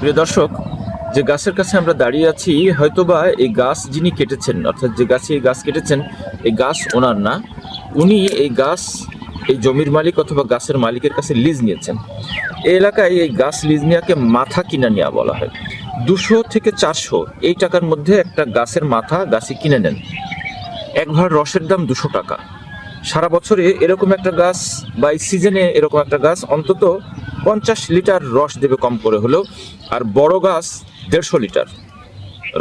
প্রিয় দর্শক, যে গাছের কাছে আমরা দাঁড়িয়ে আছি, হয়তোবা এই গাছ যিনি কেটেছেন, অর্থাৎ যে গাছে এই গাছ কেটেছেন, এই গাছ ওনার না। উনি এই গাছ এই জমির মালিক অথবা গাছের মালিকের কাছে লিজ নিয়েছেন। এই এলাকায় এই গাছ লিজ নেওয়াকে মাথা কিনা নেওয়া বলা হয়। দুশো থেকে চারশো এই টাকার মধ্যে একটা গাছের মাথা গাছে কিনে নেন। এক ভার রসের দাম দুশো টাকা। সারা বছরে এরকম একটা গাছ বা এই সিজনে এরকম একটা গাছ অন্তত পঞ্চাশ লিটার রস দেবে কম করে হলেও, আর বড় গাছ দেড়শো লিটার।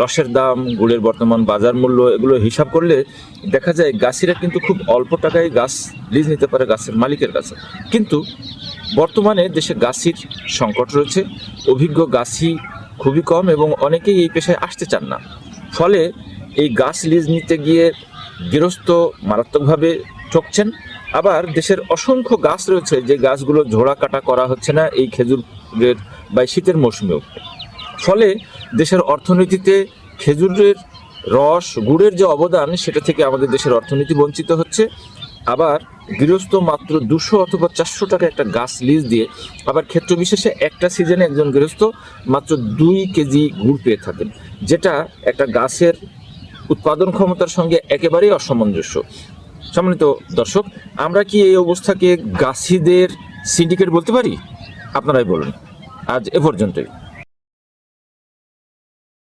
রসের দাম, গুড়ের বর্তমান বাজার মূল্য, এগুলো হিসাব করলে দেখা যায় গাছিরা কিন্তু খুব অল্প টাকায় গাছ লিজ নিতে পারে গাছের মালিকের কাছে। কিন্তু বর্তমানে দেশে গাছির সংকট রয়েছে, অভিজ্ঞ গাছি খুবই কম এবং অনেকেই এই পেশায় আসতে চান না। ফলে এই গাছ লিজ নিতে গিয়ে গৃহস্থ মারাত্মকভাবে ঠকছেন আবার দেশের অসংখ্য গাছ রয়েছে যে গাছগুলো ঝোড়া কাটা করা হচ্ছে না এই খেজুরের বা শীতের মৌসুমেও। ফলে দেশের অর্থনীতিতে খেজুরের রস, গুড়ের যে অবদান, সেটা থেকে আমাদের দেশের অর্থনীতি বঞ্চিত হচ্ছে। আবার গৃহস্থ মাত্র দুশো অথবা চারশো টাকা একটা গাছ লিজ দিয়ে আবার ক্ষেত্র বিশেষে একটা সিজনে একজন গৃহস্থ মাত্র দুই কেজি গুড় পেয়ে থাকেন, যেটা একটা গাছের উৎপাদন ক্ষমতার সঙ্গে একেবারেই অসামঞ্জস্য। সম্মানিত দর্শক, আমরা কি এই অবস্থাকে গাছিদের সিন্ডিকেট বলতে পারি? আপনারাই বলুন। আজ এ পর্যন্তই।